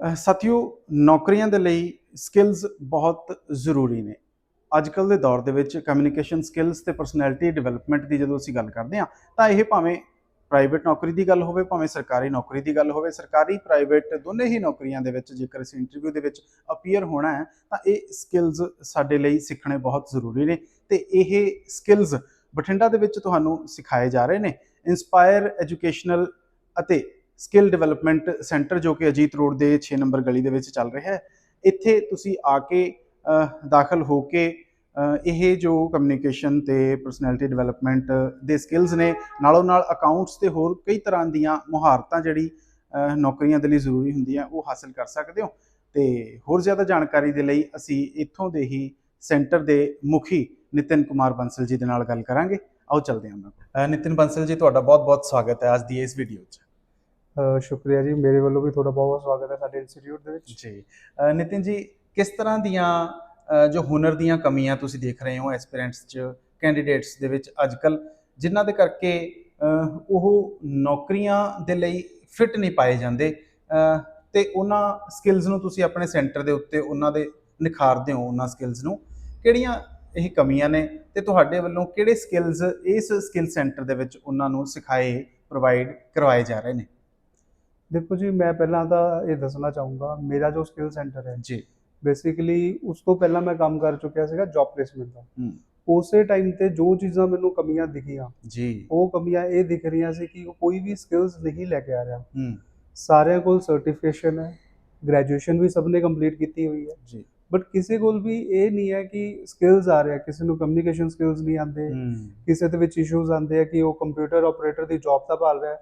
ਸਾਥੀਓ, ਨੌਕਰੀਆਂ ਦੇ ਲਈ ਸਕਿੱਲਸ ਬਹੁਤ ਜ਼ਰੂਰੀ ਨੇ। ਅੱਜ ਕੱਲ ਦੇ ਦੌਰ ਦੇ ਵਿੱਚ ਕਮਿਊਨੀਕੇਸ਼ਨ ਸਕਿੱਲਸ ਤੇ ਪਰਸਨੈਲਿਟੀ ਡਿਵੈਲਪਮੈਂਟ ਦੀ ਜਦੋਂ ਅਸੀਂ ਗੱਲ ਕਰਦੇ ਹਾਂ, ਤਾਂ ਇਹ ਭਾਵੇਂ ਪ੍ਰਾਈਵੇਟ ਨੌਕਰੀ ਦੀ ਗੱਲ ਹੋਵੇ, ਭਾਵੇਂ ਸਰਕਾਰੀ ਨੌਕਰੀ ਦੀ ਗੱਲ ਹੋਵੇ, ਸਰਕਾਰੀ ਪ੍ਰਾਈਵੇਟ ਦੋਨੇ ਹੀ ਨੌਕਰੀਆਂ ਦੇ ਵਿੱਚ ਜੇਕਰ ਅਸੀਂ ਇੰਟਰਵਿਊ ਦੇ ਵਿੱਚ ਅਪੀਅਰ ਹੋਣਾ ਹੈ, ਤਾਂ ਇਹ ਸਕਿੱਲਸ ਸਾਡੇ ਲਈ ਸਿੱਖਣੇ ਬਹੁਤ ਜ਼ਰੂਰੀ ਨੇ ਤੇ ਇਹ ਸਕਿੱਲਸ ਬਠਿੰਡਾ ਦੇ ਵਿੱਚ ਤੁਹਾਨੂੰ ਸਿਖਾਏ ਜਾ ਰਹੇ ਨੇ। ਇਨਸਪਾਇਰ ਐਜੂਕੇਸ਼ਨਲ ਅਤੇ ਸਕਿੱਲ ਡਿਵੈਲਪਮੈਂਟ ਸੈਂਟਰ ਜੋ ਕਿ ਅਜੀਤ ਰੋਡ ਦੇ 6 ਨੰਬਰ ਗਲੀ ਦੇ ਵਿੱਚ ਚੱਲ ਰਿਹਾ ਹੈ। ਇੱਥੇ ਤੁਸੀਂ ਆ ਕੇ ਦਾਖਲ ਹੋ ਕੇ ਇਹ ਜੋ ਕਮਿਊਨੀਕੇਸ਼ਨ ਤੇ ਪਰਸਨੈਲਿਟੀ ਡਿਵੈਲਪਮੈਂਟ ਦੇ ਸਕਿੱਲਸ ਨੇ, ਨਾਲੋਂ ਨਾਲ ਅਕਾਊਂਟਸ ਤੇ ਹੋਰ ਕਈ ਤਰ੍ਹਾਂ ਦੀਆਂ ਮੁਹਾਰਤਾਂ ਜਿਹੜੀ ਨੌਕਰੀਆਂ ਦੇ ਲਈ ਜ਼ਰੂਰੀ ਹੁੰਦੀਆਂ, ਉਹ ਹਾਸਲ ਕਰ ਸਕਦੇ ਹੋ। ਤੇ ਹੋਰ ਜ਼ਿਆਦਾ ਜਾਣਕਾਰੀ ਦੇ ਲਈ ਅਸੀਂ ਇੱਥੋਂ ਦੇ ਹੀ ਸੈਂਟਰ ਦੇ ਮੁਖੀ ਨਿਤਿਨ ਕੁਮਾਰ ਬੰਸਲ ਜੀ ਦੇ ਨਾਲ ਗੱਲ ਕਰਾਂਗੇ। ਆਓ ਚੱਲਦੇ ਹਾਂ ਉਹਨਾਂ ਕੋਲ ਨਿਤਿਨ ਬੰਸਲ ਜੀ, ਤੁਹਾਡਾ ਬਹੁਤ-ਬਹੁਤ ਸਵਾਗਤ ਹੈ ਅੱਜ ਦੀ ਇਸ ਵੀਡੀਓ 'ਚ। ਸ਼ੁਕਰੀਆ ਜੀ। ਮੇਰੇ ਵੱਲੋਂ ਵੀ ਤੁਹਾਡਾ ਬਹੁਤ ਬਹੁਤ ਸਵਾਗਤ ਹੈ ਸਾਡੇ ਇੰਸਟੀਚਿਊਟ ਦੇ ਵਿੱਚ। ਜੀ। ਨਿਤਿਨ ਜੀ ਕਿਸ ਤਰ੍ਹਾਂ ਦੀਆਂ ਜੋ ਹੁਨਰ ਦੀਆਂ ਕਮੀਆਂ ਤੁਸੀਂ ਦੇਖ ਰਹੇ ਹੋ ਐਸਪੀਰੈਂਟਸ 'ਚ ਕੈਂਡੀਡੇਟਸ ਦੇ ਵਿੱਚ ਅੱਜਕੱਲ ਜਿਨ੍ਹਾਂ ਦੇ ਕਰਕੇ ਉਹ ਨੌਕਰੀਆਂ ਦੇ ਲਈ ਫਿੱਟ ਨਹੀਂ ਪਾਏ ਜਾਂਦੇ ਅ, ਤੇ ਉਹਨਾਂ ਸਕਿੱਲਸ ਨੂੰ ਤੁਸੀਂ ਆਪਣੇ ਸੈਂਟਰ ਦੇ ਉੱਤੇ ਉਹਨਾਂ ਦੇ ਨਿਖਾਰਦੇ ਹੋ ਉਹਨਾਂ ਸਕਿੱਲਸ ਨੂੰ। ਕਿਹੜੀਆਂ ਇਹ ਕਮੀਆਂ ਨੇ ਤੇ ਤੁਹਾਡੇ ਵੱਲੋਂ ਕਿਹੜੇ ਸਕਿੱਲਸ ਇਸ ਸਕਿੱਲ ਸੈਂਟਰ ਦੇ ਵਿੱਚ ਉਹਨਾਂ ਨੂੰ ਸਿਖਾਏ ਪ੍ਰੋਵਾਈਡ ਕਰਵਾਏ ਜਾ ਰਹੇ ਨੇ? ਦੇਖੋ ਜੀ ਮੈਂ ਪਹਿਲਾਂ ਤਾਂ ਇਹ ਦੱਸਣਾ ਚਾਹੂੰਗਾ ਮੇਰਾ ਜੋ ਸਕਿੱਲ ਸੈਂਟਰ ਹੈ ਜੀ। ਬੇਸਿਕਲੀ ਉਸ ਤੋਂ ਪਹਿਲਾਂ ਮੈਂ ਕੰਮ ਕਰ ਚੁੱਕਿਆ ਸੀਗਾ ਜੌਬ ਪਲੇਸਮੈਂਟ ਦਾ। ਉਸੇ ਟਾਈਮ ਤੇ ਜੋ ਚੀਜ਼ਾਂ ਮੈਨੂੰ ਕਮੀਆਂ ਦਿਖੀਆਂ ਜੀ। ਉਹ ਕਮੀਆਂ ਇਹ ਦਿਖ ਰਹੀਆਂ ਸੀ ਕਿ ਕੋਈ ਵੀ ਸਕਿੱਲਸ ਨਹੀਂ ਲੈ ਕੇ ਆ ਰਿਹਾ। ਹੂੰ। ਸਾਰਿਆਂ ਕੋਲ ਸਰਟੀਫਿਕੇਸ਼ਨ ਹੈ ਗ੍ਰੈਜੂਏਸ਼ਨ ਵੀ ਸਭ ਨੇ ਕੰਪਲੀਟ ਕੀਤੀ ਹੋਈ ਹੈ। ਜੀ। ਬਟ ਕਿਸੇ ਕੋਲ ਵੀ ਇਹ ਨਹੀਂ ਹੈ ਕਿ ਸਕਿੱਲਸ ਆ ਰਿਹਾ ਕਿਸੇ ਨੂੰ ਕਮਿਊਨੀਕੇਸ਼ਨ ਸਕਿੱਲਸ ਨਹੀਂ ਆਉਂਦੇ ਕਿਸੇ ਦੇ ਵਿੱਚ ਇਸ਼ੂਜ਼ ਆਉਂਦੇ ਆ ਕਿ ਉਹ ਕੰਪਿਊਟਰ ਆਪਰੇਟਰ ਦੀ ਜੌਬ ਤਾਂ ਭਾਲ ਰਿਹਾ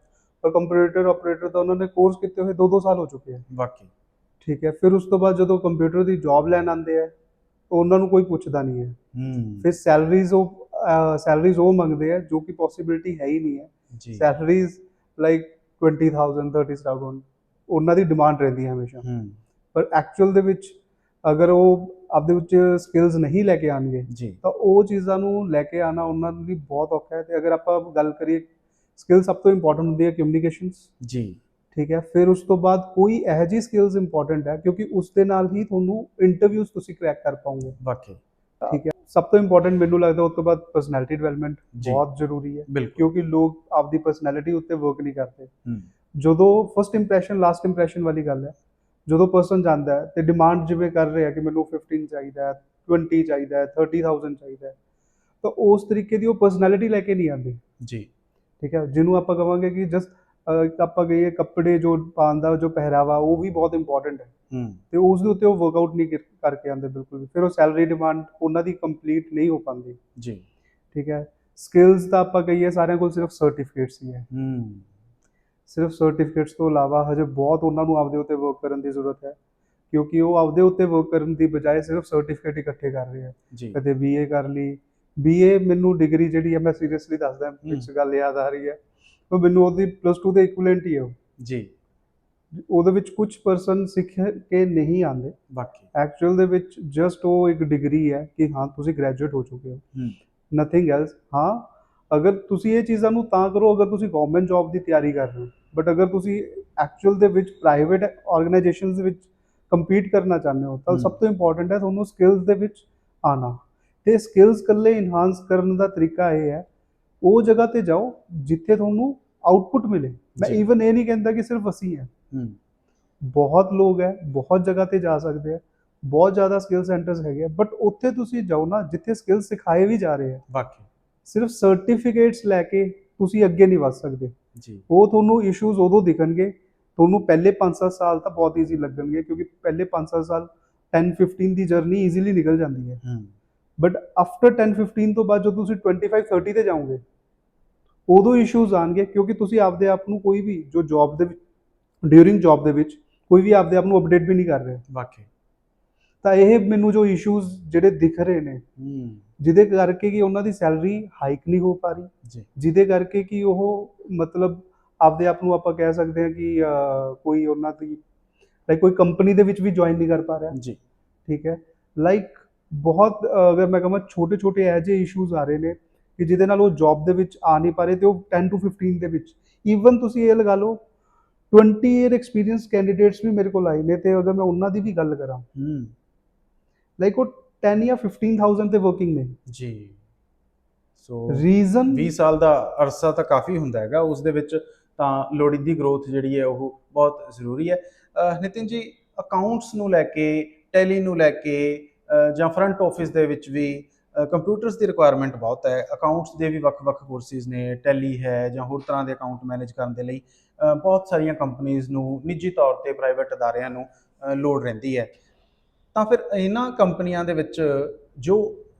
ਪਰ ਕੰਪਿਊਟਰ ਆਪਰੇਟਰ ਦਾ ਉਹਨਾਂ ਨੇ ਕੋਰਸ ਕੀਤੇ ਹੋਏ 2-2 ਸਾਲ ਹੋ ਚੁੱਕੇ ਆ। ਵਾਕਈ। ਠੀਕ ਹੈ ਫਿਰ ਉਸ ਤੋਂ ਬਾਅਦ ਜਦੋਂ ਕੰਪਿਊਟਰ ਦੀ ਜੌਬ ਲੈਣ ਆਉਂਦੇ ਆ ਤਾਂ ਉਹਨਾਂ ਨੂੰ ਕੋਈ ਪੁੱਛਦਾ ਨਹੀਂ ਹੈ। ਹੂੰ। ਫਿਰ ਸੈਲਰੀਜ਼ ਉਹ ਸੈਲਰੀਜ਼ ਉਹ ਮੰਗਦੇ ਆ ਜੋ ਕਿ ਪੋਸਿਬਿਲਿਟੀ ਹੈ ਹੀ ਨਹੀਂ ਹੈ। ਜੀ। ਸੈਲਰੀਜ਼ ਲਾਈਕ 20000 30000 ਉਹਨਾਂ ਦੀ ਡਿਮਾਂਡ ਰਹਿੰਦੀ ਹੈ ਹਮੇਸ਼ਾ। ਹੂੰ। ਪਰ ਐਕਚੁਅਲ ਦੇ ਵਿੱਚ ਅਗਰ ਉਹ ਆਪਦੇ ਵਿੱਚ ਸਕਿੱਲਸ ਨਹੀਂ ਲੈ ਕੇ ਆਣਗੇ ਤਾਂ ਉਹ ਚੀਜ਼ਾਂ ਨੂੰ ਲੈ ਕੇ ਆਣਾ ਉਹਨਾਂ ਲਈ ਬਹੁਤ ਔਖਾ ਹੈ। ਤੇ ਅਗਰ ਆਪਾਂ ਗੱਲ ਕਰੀਏ ਸਕਿੱਲ ਸਭ ਤੋਂ ਇੰਪੋਰਟੈਂਟ ਹੁੰਦੀ ਹੈ ਕਮਿਊਨੀਕੇਸ਼ਨਸ ਜੀ। ਠੀਕ ਹੈ ਫਿਰ ਉਸ ਤੋਂ ਬਾਅਦ ਕੋਈ ਇਹੋ ਜਿਹੀ ਸਕਿੱਲਸ ਇੰਪੋਰਟੈਂਟ ਹੈ ਕਿਉਂਕਿ ਉਸ ਦੇ ਨਾਲ ਹੀ ਤੁਹਾਨੂੰ ਇੰਟਰਵਿਊਜ਼ ਤੁਸੀਂ ਕ੍ਰੈਕ ਕਰ ਪਾਓਗੇ। ਵਾਕਈ। ਠੀਕ ਹੈ ਸਭ ਤੋਂ ਇੰਪੋਰਟੈਂਟ ਮੈਨੂੰ ਲੱਗਦਾ ਉਸ ਤੋਂ ਬਾਅਦ ਪਰਸਨੈਲਿਟੀ ਡਿਵੈਲਪਮੈਂਟ ਜੀ। ਬਹੁਤ ਜ਼ਰੂਰੀ ਹੈ ਕਿਉਂਕਿ ਲੋਕ ਆਪਦੀ ਪਰਸਨੈਲਿਟੀ ਉੱਤੇ ਵਰਕ ਨਹੀਂ ਕਰਦੇ। ਜਦੋਂ ਫਰਸਟ ਇੰਪ੍ਰੈਸ਼ਨ ਲਾਸਟ ਇੰਪ੍ਰੈਸ਼ਨ ਵਾਲੀ ਗੱਲ ਹੈ ਜਦੋਂ ਪਰਸਨ ਜਾਂਦਾ ਹੈ ਤੇ ਡਿਮਾਂਡ ਜਿਵੇਂ ਕਰ ਰਿਹਾ ਕਿ ਮੈਨੂੰ 15 ਚਾਹੀਦਾ ਹੈ 20 ਚਾਹੀਦਾ ਹੈ 30000 ਚਾਹੀਦਾ ਹੈ ਤਾਂ ਉਸ ਤਰੀਕੇ ਦੀ ਉਹ ਪਰਸਨੈਲਿਟੀ ਲੈ ਕੇ ਨਹੀਂ ਆਉਂਦੇ। ਜੀ। ਠੀਕ ਹੈ ਜਿਹਨੂੰ ਆਪਾਂ ਕਵਾਂਗੇ ਕਿ ਜਸਟ ਆਪਾਂ ਕਹੀਏ ਕੱਪੜੇ ਜੋ ਪਾਉਣ ਦਾ ਜੋ ਪਹਿਰਾਵਾ ਉਹ ਵੀ ਬਹੁਤ ਇੰਪੋਰਟੈਂਟ ਹੈ। ਤੇ ਉਸ ਦੇ ਉੱਤੇ ਉਹ ਵਰਕਆਊਟ ਨਹੀਂ ਕਰ- ਕਰਕੇ ਆਉਂਦੇ ਬਿਲਕੁਲ ਵੀ। ਫਿਰ ਉਹ ਸੈਲਰੀ ਡਿਮਾਂਡ ਉਹਨਾਂ ਦੀ ਕੰਪਲੀਟ ਨਹੀਂ ਹੋ ਪਾਉਂਦੀ। ਜੀ। ਠੀਕ ਹੈ ਸਕਿੱਲਸ ਤਾਂ ਆਪਾਂ ਕਹੀਏ ਸਾਰਿਆਂ ਕੋਲ ਸਿਰਫ ਸਰਟੀਫਿਕੇਟਸ ਹੀ ਹੈ। ਹੂੰ। ਸਿਰਫ ਸਰਟੀਫਿਕੇਟਸ ਤੋਂ ਇਲਾਵਾ ਹਜੇ ਬਹੁਤ ਉਹਨਾਂ ਨੂੰ ਆਪਦੇ ਉੱਤੇ ਵਰਕ ਕਰਨ ਦੀ ਜ਼ਰੂਰਤ ਹੈ। ਕਿਉਂਕਿ ਉਹ ਆਪਦੇ ਉੱਤੇ ਵਰਕ ਕਰਨ ਦੀ ਬਜਾਏ ਸਿਰਫ ਸਰਟੀਫਿਕੇਟ ਇਕੱਠੇ ਕਰ ਰਹੇ ਆ ਕਦੇ ਬੀਏ ਕਰ ਲਈ ਬੀਏ ਮੈਨੂੰ ਡਿਗਰੀ ਜਿਹੜੀ ਹੈ ਮੈਂ ਸੀਰੀਅਸਲੀ ਦੱਸਦਾ। ਇੱਕ ਗੱਲ ਯਾਦ ਆ ਰਹੀ ਹੈ ਉਹ ਮੈਨੂੰ ਉਹਦੀ ਪਲੱਸ 2 ਦੇ ਇਕੁਇਵਲੈਂਟ ਹੀ ਹੈ ਉਹ। ਜੀ। ਉਹਦੇ ਵਿੱਚ ਕੁਝ ਪਰਸਨ ਸਿੱਖ ਕੇ ਨਹੀਂ ਆਉਂਦੇ। ਵਾਕਈ। ਐਕਚੁਅਲ ਦੇ ਵਿੱਚ ਜਸਟ ਉਹ ਇੱਕ ਡਿਗਰੀ ਹੈ ਕਿ ਹਾਂ ਤੁਸੀਂ ਗ੍ਰੈਜੂਏਟ ਹੋ ਚੁੱਕੇ ਹੋ। ਨਥਿੰਗ ਐਲਸ ਹਾਂ ਅਗਰ ਤੁਸੀਂ ਇਹ ਚੀਜ਼ਾਂ ਨੂੰ ਤਾਂ ਕਰੋ ਅਗਰ ਤੁਸੀਂ ਗਵਰਨਮੈਂਟ ਜੌਬ ਦੀ ਤਿਆਰੀ ਕਰ ਰਹੇ ਹੋ। ਬਟ ਅਗਰ ਤੁਸੀਂ ਐਕਚੁਅਲ ਦੇ ਵਿੱਚ ਪ੍ਰਾਈਵੇਟ ਆਰਗੇਨਾਈਜੇਸ਼ਨਸ ਦੇ ਵਿੱਚ ਕੰਪੀਟ ਕਰਨਾ ਚਾਹੁੰਦੇ ਹੋ ਤਾਂ। ਸਭ ਤੋਂ ਇੰਪੋਰਟੈਂਟ ਹੈ ਤੁਹਾਨੂੰ ਸਕਿੱਲਸ ਦੇ ਵਿੱਚ ਆਣਾ ਤੇ ਸਕਿੱਲਸ ਕੱਲੇ ਇਨਹਾਂਸ ਕਰਨ ਦਾ ਤਰੀਕਾ ਇਹ ਹੈ। ਉਹ ਜਗ੍ਹਾ ਤੇ ਜਾਓ ਜਿੱਥੇ ਤੁਹਾਨੂੰ ਆਊਟਪੁੱਟ ਮਿਲੇ। ਮੈਂ। ਈਵਨ ਇਹ ਨਹੀਂ ਕਹਿੰਦਾ ਕਿ ਸਿਰਫ ਅਸੀਂ ਹੈ। ਬਹੁਤ ਲੋਕ ਹੈ ਬਹੁਤ ਜਗ੍ਹਾ ਤੇ ਜਾ ਸਕਦੇ ਆ ਬਹੁਤ ਜ਼ਿਆਦਾ ਸਕਿੱਲ ਸੈਂਟਰਸ ਹੈਗੇ ਆ ਬਟ ਉੱਥੇ ਤੁਸੀਂ ਜਾਓ ਨਾ ਜਿੱਥੇ ਸਕਿੱਲ ਸਿਖਾਏ ਵੀ ਜਾ ਰਹੇ ਆ ਵਾਕਈ। ਸਿਰਫ ਸਰਟੀਫਿਕੇਟਸ ਲੈ ਕੇ ਤੁਸੀਂ ਅੱਗੇ ਨਹੀਂ ਵਧ ਸਕਦੇ। ਜੀ। ਉਹ ਤੁਹਾਨੂੰ ਇਸ਼ੂਜ਼ ਉਦੋਂ ਦਿਖਣਗੇ ਤੁਹਾਨੂੰ ਪਹਿਲੇ 5-7 ਸਾਲ ਤਾਂ ਬਹੁਤ ਈਜ਼ੀ ਲੱਗਣਗੇ ਕਿਉਂਕਿ ਪਹਿਲੇ 5-7 ਸਾਲ 10-15 ਦੀ ਜਰਨੀ ਈਜ਼ੀਲੀ ਨਿਕਲ ਜਾਂਦੀ ਹੈ। ਹੂੰ। ਬਟ ਆਫਟਰ 10-15 ਤੋਂ ਬਾਅਦ ਜਦੋਂ ਤੁਸੀਂ 25-30 ਤੇ ਜਾਓਗੇ ਉਦੋਂ ਇਸ਼ੂਜ਼ ਆਣਗੇ ਕਿਉਂਕਿ ਤੁਸੀਂ ਆਪਦੇ ਆਪ ਨੂੰ ਕੋਈ ਵੀ ਜੋ ਜੌਬ ਦੇ ਵਿੱਚ ਡਿਊਰਿੰਗ ਜੌਬ ਦੇ ਵਿੱਚ ਕੋਈ ਵੀ ਆਪਦੇ ਆਪ ਨੂੰ ਅਪਡੇਟ ਵੀ ਨਹੀਂ ਕਰ ਰਿਹਾ। ਵਾਕਈ। ਤਾਂ ਇਹ ਮੈਨੂੰ ਜੋ ਇਸ਼ੂਜ਼ ਜਿਹੜੇ ਦਿਖ ਰਹੇ ਨੇ ਜਿਹਦੇ ਕਰਕੇ ਕਿ ਉਹਨਾਂ ਦੀ ਸੈਲਰੀ ਹਾਈਕ ਨਹੀਂ ਹੋ ਪਾ ਰਹੀ ਜਿਹਦੇ ਕਰਕੇ ਕਿ ਉਹ ਮਤਲਬ ਆਪਦੇ ਆਪ ਨੂੰ ਆਪਾਂ ਕਹਿ ਸਕਦੇ ਹਾਂ ਕਿ ਕੋਈ ਉਹਨਾਂ ਦੀ ਲਾਈਕ ਕੋਈ ਕੰਪਨੀ ਦੇ ਵਿੱਚ ਵੀ ਜੁਆਇਨ ਨਹੀਂ ਕਰ ਪਾ ਰਿਹਾ। ਜੀ। ਠੀਕ ਹੈ। ਲਾਈਕ ਬਹੁਤ ਅਗਰ ਮੈਂ ਕਹਾਂ ਛੋਟੇ ਛੋਟੇ ਇਹੋ ਜਿਹੇ ਇਸ਼ੂਜ਼ ਆ ਰਹੇ ਨੇ ਕਿ ਜਿਹਦੇ ਨਾਲ ਉਹ ਜੌਬ ਦੇ ਵਿੱਚ ਆ ਨਹੀਂ ਪਾ ਰਹੇ ਤੇ ਉਹ 10 ਤੋਂ 15 ਦੇ ਵਿੱਚ। ਈਵਨ ਤੁਸੀਂ ਇਹ ਲਗਾ ਲਓ 20 ਈਅਰ ਐਕਸਪੀਰੀਅੰਸ ਕੈਂਡੀਡੇਟਸ ਵੀ ਮੇਰੇ ਕੋਲ ਆਏ ਨੇ ਤੇ ਅਗਰ ਮੈਂ ਉਹਨਾਂ ਦੀ ਵੀ ਗੱਲ ਕਰਾਂ। ਹੂੰ। ਲਾਈਕ ਉਹ 10 ਜਾਂ 15000 ਤੇ ਵਰਕਿੰਗ ਨੇ। ਜੀ। ਸੋ ਰੀਜ਼ਨ 20 ਸਾਲ ਦਾ ਅਰਸਾ ਤਾਂ ਕਾਫੀ ਹੁੰਦਾ ਹੈਗਾ ਉਸ ਦੇ ਵਿੱਚ ਤਾਂ ਲੋੜੀਂਦੀ ਗਰੋਥ ਜਿਹੜੀ ਹੈ ਉਹ ਬਹੁਤ ਜ਼ਰੂਰੀ ਹੈ। ਨਿਤਿਨ ਜੀ ਅਕਾਊਂਟਸ ਨੂੰ ਲੈ ਕੇ ਟੈਲੀ ਨੂੰ ਲੈ ਕੇ ਜਾਂ ਫਰੰਟ ਆਫਿਸ ਦੇ ਵਿੱਚ ਵੀ ਕੰਪਿਊਟਰਸ ਦੀ ਰਿਕੁਆਇਰਮੈਂਟ ਬਹੁਤ ਹੈ। ਅਕਾਊਂਟਸ ਦੇ ਵੀ ਵੱਖ-ਵੱਖ ਕੋਰਸਿਸ ਨੇ ਟੈਲੀ ਹੈ ਜਾਂ ਹੋਰ ਤਰ੍ਹਾਂ ਦੇ ਅਕਾਊਂਟ ਮੈਨੇਜ ਕਰਨ ਦੇ ਲਈ ਬਹੁਤ ਸਾਰੀਆਂ ਕੰਪਨੀਆਂ ਨੂੰ ਨਿੱਜੀ ਤੌਰ ਤੇ ਪ੍ਰਾਈਵੇਟ ਅਦਾਰਿਆਂ ਨੂੰ ਲੋੜ ਰਹਿੰਦੀ ਹੈ। ਤਾਂ ਫਿਰ ਇਹਨਾਂ ਕੰਪਨੀਆਂ ਦੇ ਵਿੱਚ ਜੋ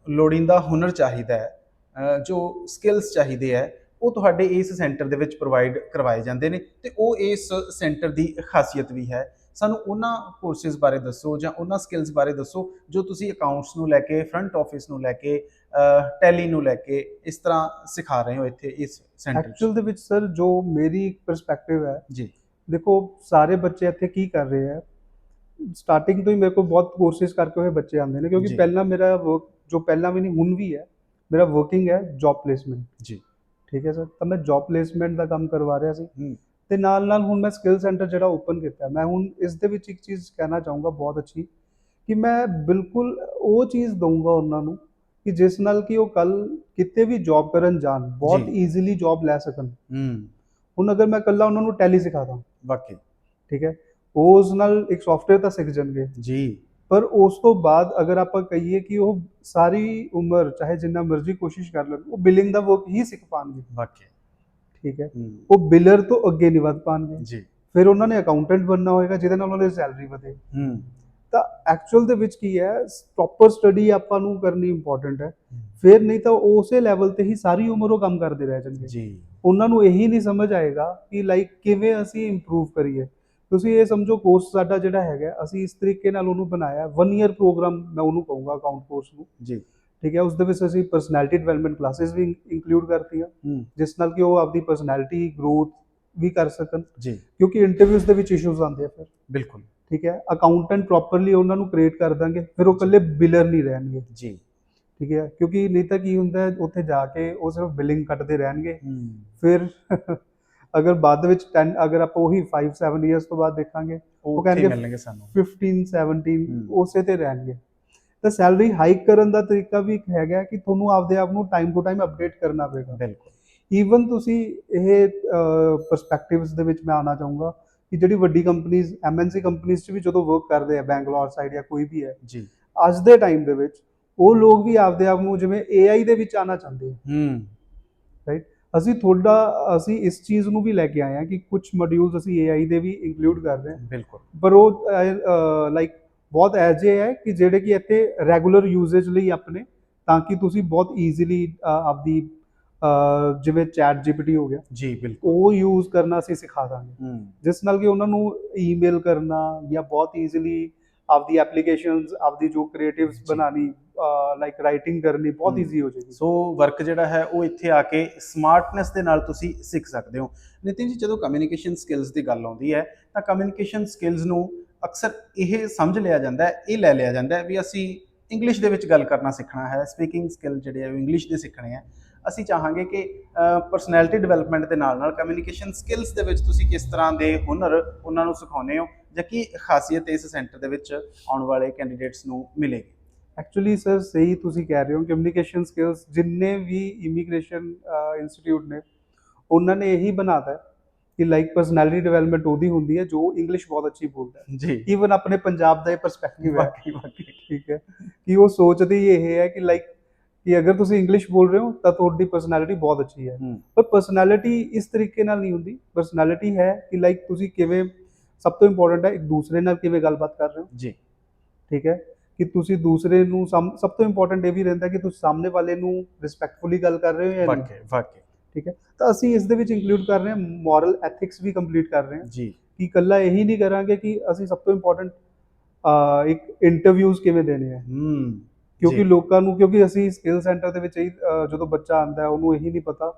ਲੋੜੀਂਦਾ ਹੁਨਰ ਚਾਹੀਦਾ ਹੈ ਜੋ ਸਕਿੱਲਸ ਚਾਹੀਦੇ ਹੈ, ਉਹ ਤੁਹਾਡੇ ਇਸ ਸੈਂਟਰ ਦੇ ਵਿੱਚ ਪ੍ਰੋਵਾਈਡ ਕਰਵਾਏ ਜਾਂਦੇ ਨੇ ਤੇ ਉਹ ਇਸ ਸੈਂਟਰ ਦੀ ਖਾਸੀਅਤ ਵੀ ਹੈ। ਸਾਨੂੰ ਉਹਨਾਂ ਕੋਰਸਿਸ ਬਾਰੇ ਦੱਸੋ ਜਾਂ ਉਹਨਾਂ ਸਕਿੱਲਸ ਬਾਰੇ ਦੱਸੋ ਜੋ ਤੁਸੀਂ ਅਕਾਊਂਟਸ ਨੂੰ ਲੈ ਕੇ ਫਰੰਟ ਆਫਿਸ ਨੂੰ ਲੈ ਕੇ ਟੈਲੀ ਨੂੰ ਲੈ ਕੇ ਇਸ ਤਰ੍ਹਾਂ ਸਿਖਾ ਰਹੇ ਹੋ ਇੱਥੇ ਇਸ ਸੈਂਟਰ ਐਕਚੁਅਲ ਦੇ ਵਿੱਚ ਸਰ ਜੋ ਮੇਰੀ ਪਰਸਪੈਕਟਿਵ ਹੈ ਜੀ। ਦੇਖੋ ਸਾਰੇ ਬੱਚੇ ਇੱਥੇ ਕੀ ਕਰ ਰਹੇ ਹੈ? ਸਟਾਰਟਿੰਗ ਤੋਂ ਹੀ ਮੇਰੇ ਕੋਲ ਬਹੁਤ ਕੋਰਸਿਸ ਕਰਕੇ ਹੋਏ ਬੱਚੇ ਆਉਂਦੇ ਨੇ ਕਿਉਂਕਿ। ਪਹਿਲਾਂ ਮੇਰਾ ਵਰਕ ਜੋ ਪਹਿਲਾਂ ਵੀ ਨਹੀਂ ਹੁਣ ਵੀ ਹੈ ਮੇਰਾ ਵਰਕਿੰਗ ਹੈ ਜੌਬ ਪਲੇਸਮੈਂਟ ਜੀ। ਠੀਕ ਹੈ ਸਰ ਤਾਂ ਮੈਂ ਜੌਬ ਪਲੇਸਮੈਂਟ ਦਾ ਕੰਮ ਕਰਵਾ ਰਿਹਾ ਸੀ। ਹੂੰ। ਤੇ ਨਾਲ ਨਾਲ ਹੁਣ ਮੈਂ ਸਕਿੱਲ ਸੈਂਟਰ ਜਿਹੜਾ ਓਪਨ ਕੀਤਾ ਮੈਂ ਹੁਣ ਇਸ ਦੇ ਵਿੱਚ ਇੱਕ ਚੀਜ਼ ਕਹਿਣਾ ਚਾਹੂੰਗਾ ਬਹੁਤ ਅੱਛੀ ਕਿ ਮੈਂ ਬਿਲਕੁਲ ਉਹ ਚੀਜ਼ ਦਊਂਗਾ ਉਹਨਾਂ ਨੂੰ ਕਿ ਜਿਸ ਨਾਲ ਕਿ ਉਹ ਕੱਲ ਕਿਤੇ ਵੀ ਜੌਬ ਕਰਨ ਜਾਣ ਬਹੁਤ। ਈਜ਼ੀਲੀ ਜੌਬ ਲੈ ਸਕਣ। ਹੂੰ। ਹੁਣ ਅਗਰ ਮੈਂ ਕੱਲਾ ਉਹਨਾਂ ਨੂੰ ਟੈਲੀ ਸਿਖਾਦਾ ਵਾਕਈ। ਠੀਕ ਹੈ? ਉਹ ਉਸ ਨਾਲ ਇੱਕ ਸੌਫਟਵੇਅਰ ਤਾਂ ਸਿੱਖ ਜਾਣਗੇ। ਜੀ। ਪਰ ਉਸ ਤੋਂ ਬਾਅਦ ਅਗਰ ਆਪਾਂ ਕਹੀਏ ਕਿ ਉਹ ਸਾਰੀ ਉਮਰ ਚਾਹੇ ਜਿੰਨਾ ਮਰਜ਼ੀ ਕੋਸ਼ਿਸ਼ ਕਰ ਲੈਣ ਉਹ ਬਿਲਿੰਗ ਦਾ ਵਰਕ ਹੀ ਸਿੱਖ ਪਾਣਗੇ। ਵਾਕਈ। ਠੀਕ ਹੈ। ਉਹ ਬਿਲਰ ਤੋਂ ਅੱਗੇ ਨਹੀਂ ਵੱਧ ਪਾਣਗੇ। ਜੀ। ਫਿਰ ਉਹਨਾਂ ਨੇ ਅਕਾਊਂਟੈਂਟ ਬਣਨਾ ਹੋਏਗਾ ਜਿਹਦੇ ਨਾਲ ਉਹਨਾਂ ਦੀ ਸੈਲਰੀ ਵਧੇ। ਹੂੰ। ਤਾਂ ਐਕਚੁਅਲ ਦੇ ਵਿੱਚ ਕੀ ਹੈ ਪ੍ਰੋਪਰ ਸਟੱਡੀ ਆਪਾਂ ਨੂੰ ਕਰਨੀ ਇੰਪੋਰਟੈਂਟ ਹੈ। ਫਿਰ ਨਹੀਂ ਤਾਂ ਉਸੇ ਲੈਵਲ ਤੇ ਹੀ ਸਾਰੀ ਉਮਰ ਉਹ ਕੰਮ ਕਰਦੇ ਰਹਿ ਜਾਣਗੇ। ਜੀ। ਉਹਨਾਂ ਨੂੰ ਇਹੀ ਨਹੀਂ ਸਮਝ ਆਏਗਾ ਕਿ ਲਾਈਕ ਕਿਵੇਂ ਅਸੀਂ ਇੰਪਰੂਵ ਕਰੀਏ। ਤੁਸੀਂ ਇਹ ਸਮਝੋ ਕੋਰਸ ਸਾਡਾ ਜਿਹੜਾ ਹੈਗਾ ਅਸੀਂ ਇਸ ਤਰੀਕੇ ਨਾਲ ਉਹਨੂੰ ਬਣਾਇਆ। 1 ਇਅਰ ਪ੍ਰੋਗਰਾਮ ਮੈਂ ਉਹਨੂੰ ਕਹੂੰਗਾ ਅਕਾਊਂਟ ਕੋਰਸ ਨੂੰ। ਜੀ। ਠੀਕ ਹੈ ਉਸ ਦੇ ਵਿੱਚ ਅਸੀਂ ਪਰਸਨੈਲਿਟੀ ਡਿਵੈਲਪਮੈਂਟ ਕਲਾਸਿਸ ਵੀ ਇਨਕਲੂਡ ਕਰਤੀਆਂ ਜਿਸ ਨਾਲ ਕਿ ਉਹ ਆਪਦੀ ਪਰਸਨੈਲਿਟੀ ਗਰੋਥ ਵੀ ਕਰ ਸਕਣ। ਜੀ। ਕਿਉਂਕਿ ਇੰਟਰਵਿਊਜ਼ ਦੇ ਵਿੱਚ ਇਸ਼ੂਜ਼ ਆਉਂਦੇ ਆ ਫਿਰ। ਬਿਲਕੁਲ। ਠੀਕ ਹੈ ਅਕਾਊਂਟੈਂਟ ਪ੍ਰੋਪਰਲੀ ਉਹਨਾਂ ਨੂੰ ਕ੍ਰੀਏਟ ਕਰ ਦਾਂਗੇ ਫਿਰ ਉਹ ਇਕੱਲੇ ਬਿਲਰ ਨਹੀਂ ਰਹਿਣਗੇ। ਜੀ। ਠੀਕ ਹੈ ਕਿਉਂਕਿ ਨਹੀਂ ਤਾਂ ਕੀ ਹੁੰਦਾ ਉੱਥੇ ਜਾ ਕੇ ਉਹ ਸਿਰਫ ਬਿਲਿੰਗ ਕੱਟਦੇ ਰਹਿਣਗੇ। ਫਿਰ ਅਗਰ ਬਾਅਦ ਵਿੱਚ 10 ਅਗਰ ਆਪਾਂ ਉਹੀ 5 7 ਇਅਰਸ ਤੋਂ ਬਾਅਦ ਦੇਖਾਂਗੇ ਉਹ ਕਹਿੰਦੇ ਕਹਿਣਗੇ ਮਿਲਣਗੇ ਸਾਨੂੰ। 15 17 ਹਮ। ਉਸੇ ਤੇ ਰਹਿਣਗੇ। ਤਾਂ ਸੈਲਰੀ ਹਾਈਕ ਕਰਨ ਦਾ ਤਰੀਕਾ ਵੀ ਇੱਕ ਹੈਗਾ ਕਿ ਤੁਹਾਨੂੰ ਆਪਦੇ ਆਪ ਨੂੰ ਟਾਈਮ ਟੂ ਟਾਈਮ ਅਪਡੇਟ ਕਰਨਾ ਪਏਗਾ। ਬਿਲਕੁਲ। ਈਵਨ ਤੁਸੀਂ ਇਹ ਪਰਸਪੈਕਟਿਵਸ ਦੇ ਵਿੱਚ ਮੈਂ ਆਉਣਾ ਚਾਹੂੰਗਾ ਕਿ ਜਿਹੜੀ ਵੱਡੀ ਕੰਪਨੀਆਂ ਐਮਐਨਸੀ ਕੰਪਨੀਆਂ 'ਚ ਵੀ ਜਦੋਂ ਵਰਕ ਕਰਦੇ ਆ ਬੈਂਗਲੌਰ ਸਾਈਡ ਜਾਂ ਕੋਈ ਵੀ ਹੈ ਜੀ। ਅੱਜ ਦੇ ਟਾਈਮ ਦੇ ਵਿੱਚ ਉਹ ਲੋਕ ਵੀ ਆਪਦੇ ਆਪ ਨੂੰ ਜਿਵੇਂ AI ਦੇ ਵਿੱਚ ਆਣਾ ਚਾਹੁੰਦੇ ਆ। ਹੂੰ। ਅਸੀਂ ਥੋੜਾ ਅਸੀਂ ਇਸ ਚੀਜ਼ ਨੂੰ ਵੀ ਲੈ ਕੇ ਆਏ ਹਾਂ ਕਿ ਕੁਝ ਮੋਡਿਊਲਸ ਅਸੀਂ AI ਦੇ ਵੀ ਇੰਕਲੂਡ ਕਰ ਰਹੇ ਹਾਂ। ਬਿਲਕੁਲ। ਪਰ ਉਹ ਲਾਈਕ ਬਹੁਤ ਐਜੇ ਹੈ ਕਿ ਜਿਹੜੇ ਕਿ ਇੱਥੇ ਰੈਗੂਲਰ ਯੂਜ਼ੇਜ ਲਈ ਆਪਣੇ ਤਾਂ ਕਿ ਤੁਸੀਂ ਬਹੁਤ ਈਜ਼ੀਲੀ ਆਪਦੀ ਜਿਵੇਂ ਚੈਟ ਜੀਪੀਟੀ ਹੋ ਗਿਆ ਜੀ ਬਿਲਕੁਲ। ਉਹ ਯੂਜ਼ ਕਰਨਾ ਅਸੀਂ ਸਿਖਾ ਦਾਂਗੇ। ਜਿਸ ਨਾਲ ਕਿ ਉਹਨਾਂ ਨੂੰ ਈਮੇਲ ਕਰਨਾ ਜਾਂ ਬਹੁਤ ਈਜ਼ੀਲੀ ਆਪਦੀ ਐਪਲੀਕੇਸ਼ਨਸ ਆਪਦੀ ਜੋ ਕ੍ਰੀਏਟਿਵਸ। ਬਣਾਣੀ ਲਾਈਕ ਰਾਈਟਿੰਗ ਕਰਨੀ ਬਹੁਤ। ਈਜ਼ੀ ਹੋ ਜਾਏਗੀ। ਸੋ ਵਰਕ ਜਿਹੜਾ ਹੈ ਉਹ ਇੱਥੇ ਆ ਕੇ ਸਮਾਰਟਨੈਸ ਦੇ ਨਾਲ ਤੁਸੀਂ ਸਿੱਖ ਸਕਦੇ ਹੋ। ਨਿਤਿਨ ਜੀ ਜਦੋਂ ਕਮਿਊਨੀਕੇਸ਼ਨ ਸਕਿੱਲਸ ਦੀ ਗੱਲ ਆਉਂਦੀ ਹੈ ਤਾਂ ਕਮਿਊਨੀਕੇਸ਼ਨ ਸਕਿੱਲਸ ਨੂੰ ਅਕਸਰ ਇਹ ਸਮਝ ਲਿਆ ਜਾਂਦਾ ਹੈ, ਇਹ ਲੈ ਲਿਆ ਜਾਂਦਾ ਹੈ ਵੀ ਅਸੀਂ ਇੰਗਲਿਸ਼ ਦੇ ਵਿੱਚ ਗੱਲ ਕਰਨਾ ਸਿੱਖਣਾ ਹੈ ਸਪੀਕਿੰਗ ਸਕਿੱਲ ਜਿਹੜੇ ਆ ਉਹ ਇੰਗਲਿਸ਼ ਦੇ ਸਿੱਖਣੇ ਆ। ਅਸੀਂ ਚਾਹਾਂਗੇ ਕਿ ਪਰਸਨੈਲਿਟੀ ਡਿਵੈਲਪਮੈਂਟ ਦੇ ਨਾਲ ਨਾਲ ਕਮਿਊਨੀਕੇਸ਼ਨ ਸਕਿੱਲਸ ਦੇ ਵਿੱਚ ਤੁਸੀਂ ਕਿਸ ਤਰ੍ਹਾਂ ਦੇ ਹੁਨਰ ਉਹਨਾਂ ਨੂੰ ਸਿਖਾਉਂਦੇ ਹੋ ਜਾਂ ਕੀ ਖਾਸੀਅਤ ਇਸ ਸੈਂਟਰ ਦੇ ਵਿੱਚ ਆਉਣ ਵਾਲੇ ਕੈਂਡੀਡੇਟਸ ਨੂੰ ਮਿਲੇਗੀ। ਐਕਚੁਅਲੀ ਸਰ ਸਹੀ ਤੁਸੀਂ ਕਹਿ ਰਹੇ ਹੋ ਕਮਿਊਨੀਕੇਸ਼ਨ ਸਕਿੱਲਸ ਜਿੰਨੇ ਵੀ ਇਮੀਗ੍ਰੇਸ਼ਨ ਇੰਸਟੀਚਿਊਟ ਨੇ, ਉਹਨਾਂ ਨੇ ਇਹੀ ਬਣਾਤਾ ਹੈ। ਕਿ ਲਾਈਕ ਪਰਸਨੈਲਿਟੀ ਡਿਵੈਲਪਮੈਂਟ ਉਹਦੀ ਹੁੰਦੀ ਹੈ ਜੋ ਇੰਗਲਿਸ਼ ਬਹੁਤ ਅੱਛੀ ਬੋਲਦਾ ਹੈ। ਜੀ। ਈਵਨ ਆਪਣੇ ਪੰਜਾਬ ਦਾ ਇਹ ਪਰਸਪੈਕਟਿਵ ਹੈ। ਵਾਕਈ ਵਾਕਈ। ਠੀਕ ਹੈ। ਕਿ ਉਹ ਸੋਚਦੇ ਇਹ ਹੈ ਕਿ ਲਾਈਕ ਕਿ ਅਗਰ ਤੁਸੀਂ ਇੰਗਲਿਸ਼ ਬੋਲ ਰਹੇ ਹੋ ਤਾਂ ਤੁਹਾਡੀ ਪਰਸਨੈਲਿਟੀ ਬਹੁਤ ਅੱਛੀ ਹੈ। ਪਰ ਪਰਸਨੈਲਿਟੀ ਇਸ ਤਰੀਕੇ ਨਾਲ ਨਹੀਂ ਹੁੰਦੀ। ਪਰਸਨੈਲਿਟੀ ਹੈ ਕਿ ਲਾਈਕ ਤੁਸੀਂ ਕਿਵੇਂ ਸਭ ਤੋਂ ਇੰਪੋਰਟੈਂਟ ਹੈ ਇੱਕ ਦੂਸਰੇ ਨਾਲ ਕਿਵੇਂ ਗੱਲਬਾਤ ਕਰ ਰਹੇ ਹੋ। ਜੀ। ਠੀਕ ਹੈ। ਕਿ ਤੁਸੀਂ ਦੂਸਰੇ ਨੂੰ ਸਭ ਤੋਂ ਇੰਪੋਰਟੈਂਟ ਇਹ ਵੀ ਰਹਿੰਦਾ ਕਿ ਤੁਸੀਂ ਸਾਹਮਣੇ ਵਾਲੇ ਨੂੰ ਰਿਸਪੈਕਟਫੁਲੀ ਗੱਲ ਕਰ ਰਹੇ ਹੋ ਜਾਂ ਨਹੀਂ। ਵਾਕਈ ਵਾਕਈ। ਠੀਕ ਹੈ? ਤਾਂ ਅਸੀਂ ਇਸ ਦੇ ਵਿੱਚ ਇੰਕਲੂਡ ਕਰ ਰਹੇ ਹਾਂ ਮੋਰਲ ਐਥਿਕਸ ਵੀ ਕੰਪਲੀਟ ਕਰ ਰਹੇ ਹਾਂ। ਜੀ। ਕਿ ਇਕੱਲਾ ਇਹੀ ਨਹੀਂ ਕਰਾਂਗੇ ਕਿ ਅਸੀਂ ਸਭ ਤੋਂ ਇੰਪੋਰਟੈਂਟ ਇੱਕ ਇੰਟਰਵਿਊਜ਼ ਕਿਵੇਂ ਦੇਣੇ ਆ। ਹੂੰ ਕਿਉਂਕਿ। ਲੋਕਾਂ ਨੂੰ ਕਿਉਂਕਿ ਅਸੀਂ ਸਕਿੱਲ ਸੈਂਟਰ ਦੇ ਵਿੱਚ ਹੀ ਜਦੋਂ ਬੱਚਾ ਆਂਦਾ ਹੈ ਉਹਨੂੰ ਇਹੀ ਨਹੀਂ ਪਤਾ।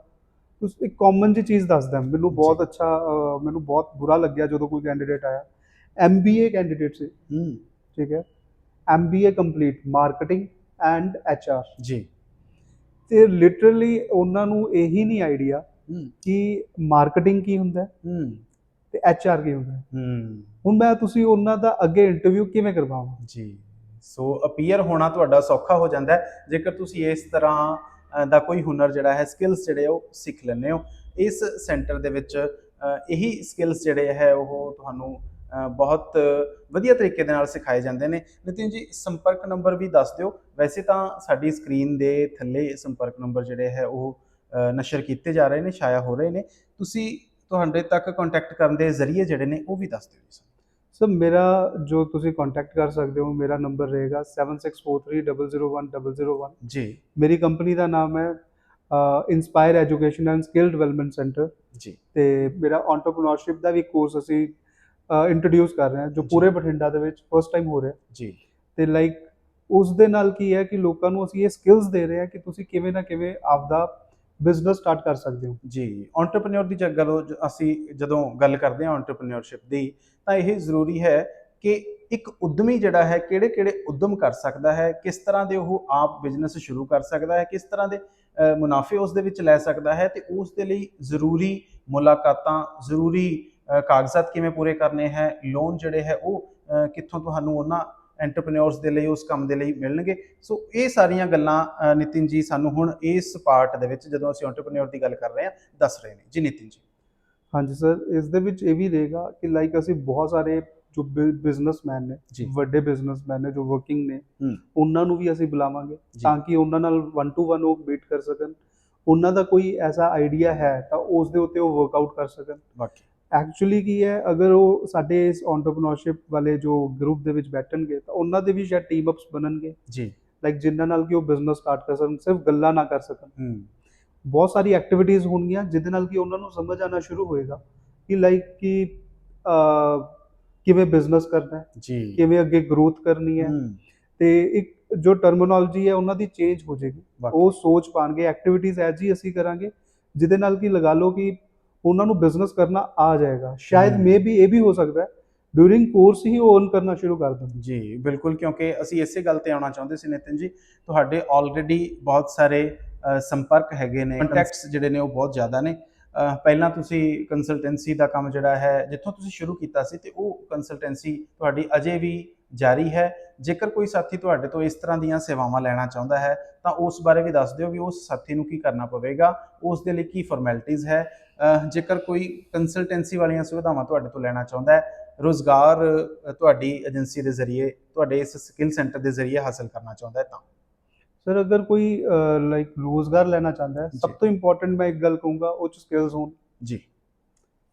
ਤੁਸੀਂ ਇੱਕ ਕਾਮਨ ਜੀ ਚੀਜ਼ ਦੱਸਦਾ ਮੈਨੂੰ ਬਹੁਤ। ਅੱਛਾ ਮੈਨੂੰ ਬਹੁਤ ਬੁਰਾ ਲੱਗਿਆ ਜਦੋਂ ਕੋਈ ਕੈਂਡੀਡੇਟ ਆਇਆ। ਐਮਬੀਏ ਕੈਂਡੀਡੇਟ ਸੀ। ਹੂੰ। ਠੀਕ ਹੈ? MBA complete marketing and HR ਜੀ। ਤੇ ਲਿਟਰਲੀ ਉਹਨਾਂ ਨੂੰ ਇਹੀ ਨਹੀਂ ਆਈਡੀਆ ਕਿ ਮਾਰਕੀਟਿੰਗ ਕੀ ਹੁੰਦਾ ਤੇ ਐਚਆਰ ਕੀ ਹੁੰਦਾ ਹੁਣ ਮੈਂ ਤੁਸੀਂ ਉਹਨਾਂ ਦਾ ਅੱਗੇ ਇੰਟਰਵਿਊ ਕਿਵੇਂ ਕਰਵਾਵਾਂ? ਜੀ। ਸੋ ਅਪੀਅਰ ਹੋਣਾ ਤੁਹਾਡਾ ਸੌਖਾ ਹੋ ਜਾਂਦਾ ਹੈ। ਜੇਕਰ ਤੁਸੀਂ ਇਸ ਤਰ੍ਹਾਂ ਦਾ ਕੋਈ ਹੁਨਰ ਜਿਹੜਾ ਹੈ ਸਕਿੱਲਸ ਜਿਹੜੇ ਉਹ ਸਿੱਖ ਲੈਂਦੇ ਹੋ ਇਸ ਸੈਂਟਰ ਦੇ ਵਿੱਚ ਇਹੀ ਸਕਿੱਲਸ ਜਿਹੜੇ ਹੈ ਉਹ ਤੁਹਾਨੂੰ ਬਹੁਤ ਵਧੀਆ ਤਰੀਕੇ ਦੇ ਨਾਲ ਸਿਖਾਏ ਜਾਂਦੇ ਨੇ। ਨਿਤਿਨ ਜੀ ਸੰਪਰਕ ਨੰਬਰ ਵੀ ਦੱਸ ਦਿਓ। ਵੈਸੇ ਤਾਂ ਸਾਡੀ ਸਕਰੀਨ ਦੇ ਥੱਲੇ ਸੰਪਰਕ ਨੰਬਰ ਜਿਹੜੇ ਹੈ ਉਹ ਨਸ਼ਰ ਕੀਤੇ ਜਾ ਰਹੇ ਨੇ ਛਾਇਆ ਹੋ ਰਹੇ ਨੇ। ਤੁਸੀਂ ਤੁਹਾਡੇ ਤੱਕ ਕੰਟੈਕਟ ਕਰਨ ਦੇ ਜ਼ਰੀਏ ਜਿਹੜੇ ਨੇ ਉਹ ਵੀ ਦੱਸ ਦਿਓ ਜੀ। ਸਰ ਮੇਰਾ ਜੋ ਤੁਸੀਂ ਕੰਟੈਕਟ ਕਰ ਸਕਦੇ ਹੋ ਮੇਰਾ ਨੰਬਰ ਰਹੇਗਾ 7643001001 ਜੀ। ਮੇਰੀ ਕੰਪਨੀ ਦਾ ਨਾਮ ਹੈ inspire education and skill development centre ਜੀ। ਤੇ ਮੇਰਾ ਐਂਟਰਪ੍ਰੀਨਿਓਰਸ਼ਿਪ ਦਾ ਵੀ ਕੋਰਸ ਅਸੀਂ ਇੰਟਰੋਡਿਊਸ ਕਰ ਰਹੇ ਹਾਂ ਜੋ। ਪੂਰੇ ਬਠਿੰਡਾ ਦੇ ਵਿੱਚ ਫਸਟ ਟਾਈਮ ਹੋ ਰਿਹਾ। ਜੀ। ਤੇ ਲਾਈਕ ਉਸ ਦੇ ਨਾਲ ਕੀ ਹੈ ਕਿ ਲੋਕਾਂ ਨੂੰ ਅਸੀਂ ਇਹ ਸਕਿੱਲਸ ਦੇ ਰਹੇ ਹਾਂ ਕਿ ਤੁਸੀਂ ਕਿਵੇਂ ਨਾ ਕਿਵੇਂ ਆਪਦਾ ਬਿਜ਼ਨਸ ਸਟਾਰਟ ਕਰ ਸਕਦੇ ਹੋ। ਜੀ ਐਂਟਰਪ੍ਰੀਨਿਓਰ ਦੀ ਜਗ ਗੱਲ ਅਸੀਂ ਜਦੋਂ ਗੱਲ ਕਰਦੇ ਹਾਂ ਐਂਟਰਪ੍ਰੀਨਿਓਰਸ਼ਿਪ ਦੀ ਤਾਂ ਇਹ ਜ਼ਰੂਰੀ ਹੈ ਕਿ ਇੱਕ ਉਦਮੀ ਜਿਹੜਾ ਹੈ ਕਿਹੜੇ ਕਿਹੜੇ ਉਦਮ ਕਰ ਸਕਦਾ ਹੈ ਕਿਸ ਤਰ੍ਹਾਂ ਦੇ ਉਹ ਆਪ ਬਿਜ਼ਨਸ ਸ਼ੁਰੂ ਕਰ ਸਕਦਾ ਹੈ ਕਿਸ ਤਰ੍ਹਾਂ ਦੇ ਮੁਨਾਫੇ ਉਸ ਦੇ ਵਿੱਚ ਲੈ ਸਕਦਾ ਹੈ ਤੇ ਉਸ ਦੇ ਲਈ ਜ਼ਰੂਰੀ ਮੁਲਾਕਾਤਾਂ ਜ਼ਰੂਰੀ ਕਾਗਜ਼ਾਤ ਕਿਵੇਂ ਪੂਰੇ ਕਰਨੇ ਹੈ ਲੋਨ ਜਿਹੜੇ ਹੈ ਉਹ ਕਿੱਥੋਂ ਤੁਹਾਨੂੰ ਉਹਨਾਂ ਐਂਟਰਪ੍ਰੀਨਿਓਰਸ ਦੇ ਲਈ ਉਸ ਕੰਮ ਦੇ ਲਈ ਮਿਲਣਗੇ ਸੋ ਇਹ ਸਾਰੀਆਂ ਗੱਲਾਂ ਨਿਤਿਨ ਜੀ ਸਾਨੂੰ ਹੁਣ ਇਸ ਪਾਰਟ ਦੇ ਵਿੱਚ ਜਦੋਂ ਅਸੀਂ ਐਂਟਰਪ੍ਰੀਨਿਓਰ ਦੀ ਗੱਲ ਕਰ ਰਹੇ ਹਾਂ ਦੱਸ ਰਹੇ ਨੇ ਜੀ ਨਿਤਿਨ ਜੀ ਹਾਂਜੀ ਸਰ ਇਸ ਦੇ ਵਿੱਚ ਇਹ ਵੀ ਰਹੇਗਾ ਕਿ ਲਾਈਕ ਅਸੀਂ ਬਹੁਤ ਸਾਰੇ ਜੋ ਬਿਜ਼ਨਸਮੈਨ ਨੇ। ਵੱਡੇ ਬਿਜ਼ਨਸਮੈਨ ਨੇ ਜੋ ਵਰਕਿੰਗ ਨੇ। ਉਹਨਾਂ ਨੂੰ ਵੀ ਅਸੀਂ ਬੁਲਾਵਾਂਗੇ। ਤਾਂ ਕਿ ਉਹਨਾਂ ਨਾਲ 1 ਟੂ 1 ਉਹ ਮੀਟ ਕਰ ਸਕਣ ਉਹਨਾਂ ਦਾ ਕੋਈ ਐਸਾ ਆਈਡੀਆ ਹੈ ਤਾਂ ਉਸ ਦੇ ਉੱਤੇ ਉਹ ਵਰਕਆਊਟ ਕਰ ਸਕਣ ਐਕਚੁਅਲੀ ਕੀ ਹੈ ਅਗਰ ਉਹ ਸਾਡੇ ਇਸ ਐਂਟਰਪ੍ਰੀਨਿਓਰਸ਼ਿਪ ਵਾਲੇ ਜੋ ਗਰੁੱਪ ਦੇ ਵਿੱਚ ਬੈਠਣਗੇ ਤਾਂ ਉਹਨਾਂ ਦੇ ਵੀ ਸ਼ਾਇਦ ਟੀਮ ਅਪਸ ਬਣਨਗੇ। ਜੀ। ਲਾਈਕ ਜਿਨ੍ਹਾਂ ਨਾਲ ਕਿ ਉਹ ਬਿਜ਼ਨਸ ਸਟਾਰਟ ਕਰ ਸਕਣ ਸਿਰਫ ਗੱਲਾਂ ਨਾ ਕਰ ਸਕਣ। ਹੂੰ। ਬਹੁਤ ਸਾਰੀ ਐਕਟੀਵਿਟੀਜ਼ ਹੋਣਗੀਆਂ ਜਿਹਦੇ ਨਾਲ ਕਿ ਉਹਨਾਂ ਨੂੰ ਸਮਝ ਆਣਾ ਸ਼ੁਰੂ ਹੋਏਗਾ ਕਿ ਲਾਈਕ ਕਿ ਕਿਵੇਂ ਬਿਜ਼ਨਸ ਕਰਨਾ ਹੈ ਜੀ। ਕਿਵੇਂ ਅੱਗੇ ਗਰੋਥ ਕਰਨੀ ਹੈ। ਤੇ ਇੱਕ ਜੋ ਟਰਮੀਨੋਲੋਜੀ ਹੈ ਉਹਨਾਂ ਦੀ ਚੇਂਜ ਹੋ ਜਾਏਗੀ। ਵਾਕਈ। ਉਹ ਸੋਚ ਪਾਣਗੇ ਐਕਟੀਵਿਟੀਜ਼ ਐਜ ਅਸੀਂ ਕਰਾਂਗੇ ਜਿਹਦੇ ਨਾਲ ਕਿ ਲਗਾ ਲਓ ਕਿ ਉਹਨਾਂ ਨੂੰ ਬਿਜ਼ਨਸ ਕਰਨਾ ਆ ਜਾਏਗਾ। ਸ਼ਾਇਦ। ਮੇ ਵੀ ਇਹ ਵੀ ਹੋ ਸਕਦਾ ਹੈ ਡਿਊਰਿੰਗ ਕੋਰਸ ਹੀ ਉਹ ਰਨ ਕਰਨਾ ਸ਼ੁਰੂ ਕਰ ਦੇਣ ਜੀ ਬਿਲਕੁਲ ਕਿਉਂਕਿ ਅਸੀਂ ਇਸੇ ਗੱਲ ਤੇ ਆਉਣਾ ਚਾਹੁੰਦੇ ਸੀ ਨਿਤਿਨ ਜੀ ਤੁਹਾਡੇ ਆਲਰੇਡੀ ਬਹੁਤ ਸਾਰੇ ਸੰਪਰਕ ਹੈਗੇ ਨੇ ਕੰਟੈਕਟਸ ਜਿਹੜੇ ਨੇ ਉਹ ਬਹੁਤ ਜ਼ਿਆਦਾ ਨੇ। ਪਹਿਲਾਂ ਤੁਸੀਂ ਕੰਸਲਟੈਂਸੀ ਦਾ ਕੰਮ ਜਿਹੜਾ ਹੈ ਜਿੱਥੋਂ ਤੁਸੀਂ ਸ਼ੁਰੂ ਕੀਤਾ ਸੀ ਤੇ ਉਹ ਕੰਸਲਟੈਂਸੀ ਤੁਹਾਡੀ ਅਜੇ ਵੀ ਜਾਰੀ ਹੈ। ਜੇਕਰ ਕੋਈ ਸਾਥੀ ਤੁਹਾਡੇ ਤੋਂ ਇਸ ਤਰ੍ਹਾਂ ਦੀਆਂ ਸੇਵਾਵਾਂ ਲੈਣਾ ਚਾਹੁੰਦਾ ਹੈ ਤਾਂ ਉਸ ਬਾਰੇ ਵੀ ਦੱਸ ਦਿਓ ਵੀ ਉਸ ਸਾਥੀ ਨੂੰ ਕੀ ਕਰਨਾ ਪਵੇਗਾ ਉਸ ਦੇ ਲਈ ਕੀ ਫਾਰਮੈਲਿਟੀਆਂ ਹੈ। ਜੇਕਰ ਕੋਈ ਕੰਸਲਟੈਂਸੀ ਵਾਲੀਆਂ ਸੁਵਿਧਾਵਾਂ ਤੁਹਾਡੇ ਤੋਂ ਲੈਣਾ ਚਾਹੁੰਦਾ ਹੈ ਰੋਜ਼ਗਾਰ ਤੁਹਾਡੀ ਏਜੰਸੀ ਦੇ ਜ਼ਰੀਏ ਤੁਹਾਡੇ ਇਸ ਸਕਿੱਲ ਸੈਂਟਰ ਦੇ ਜ਼ਰੀਏ ਹਾਸਲ ਕਰਨਾ ਚਾਹੁੰਦਾ ਹੈ ਤਾਂ। ਸਰ ਅਗਰ ਕੋਈ ਲਾਈਕ ਰੋਜ਼ਗਾਰ ਲੈਣਾ ਚਾਹੁੰਦਾ ਹੈ ਸਭ। ਤੋਂ ਇੰਪੋਰਟੈਂਟ ਮੈਂ ਇੱਕ ਗੱਲ ਕਹੂੰਗਾ ਉਹ ਚ ਸਕਿੱਲਸ ਹੋਣ। ਜੀ।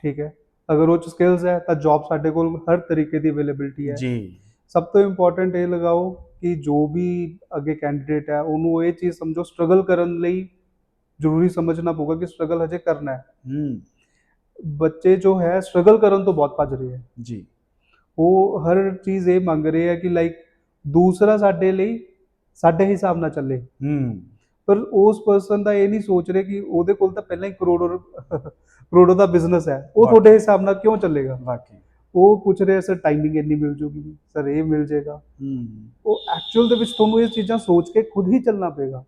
ਠੀਕ ਹੈ? ਅਗਰ ਉਹ ਚ ਸਕਿੱਲਸ ਹੈ ਤਾਂ ਜੌਬ ਸਾਡੇ ਕੋਲ ਹਰ ਤਰੀਕੇ ਦੀ ਅਵੇਲੇਬਿਲਟੀ ਹੈ। ਜੀ। ਸਭ ਤੋਂ ਇੰਪੋਰਟੈਂਟ ਇਹ ਲਗਾਓ ਕਿ ਜੋ ਵੀ ਅੱਗੇ ਕੈਂਡੀਡੇਟ ਹੈ ਉਹਨੂੰ ਇਹ ਚੀਜ਼ ਸਮਝੋ ਸਟਰਗਲ ਕਰਨ ਲਈ ਜ਼ਰੂਰੀ ਸਮਝਣਾ ਪਊਗਾ ਕਿ ਸਟਰਗਲ ਹਜੇ ਕਰਨਾ ਹੈ। ਹੂੰ। ਬੱਚੇ ਜੋ ਹੈ ਸਟਰਗਲ ਕਰਨ ਤੋਂ ਬਹੁਤ ਭੱਜ ਰਹੇ ਹੈ। ਜੀ। ਉਹ ਹਰ ਚੀਜ਼ ਇਹ ਮੰਗ ਰਹੇ ਹੈ ਕਿ ਲਾਈਕ ਦੂਸਰਾ ਸਾਡੇ ਲਈ ਸਾਡੇ ਹਿਸਾਬ ਨਾਲ ਚੱਲੇ। ਹੂੰ। ਪਰ ਉਸ ਪਰਸਨ ਦਾ ਇਹ ਨਹੀਂ ਸੋਚ ਰਹੇ ਕਿ ਉਹਦੇ ਕੋਲ ਤਾਂ ਪਹਿਲਾਂ ਹੀ ਕਰੋੜੋ ਕਰੋੜੋ ਦਾ ਬਿਜ਼ਨਸ ਹੈ। ਉਹ। ਤੁਹਾਡੇ ਹਿਸਾਬ ਨਾਲ ਕਿਉਂ ਚੱਲੇਗਾ? ਵਾਕਈ। ਉਹ ਪੁੱਛ ਰਿਹਾ ਸਰ ਟਾਈਮਿੰਗ ਇੰਨੀ ਮਿਲ ਜੂਗੀ ਸਰ ਇਹ ਮਿਲ ਜਾਏਗਾ ਹੂੰ। ਉਹ ਐਕਚੁਅਲ ਦੇ ਵਿੱਚ ਤੁਹਾਨੂੰ ਇਹ ਚੀਜ਼ਾਂ ਸੋਚ ਕੇ ਖੁਦ ਹੀ ਚੱਲਣਾ ਪਏਗਾ।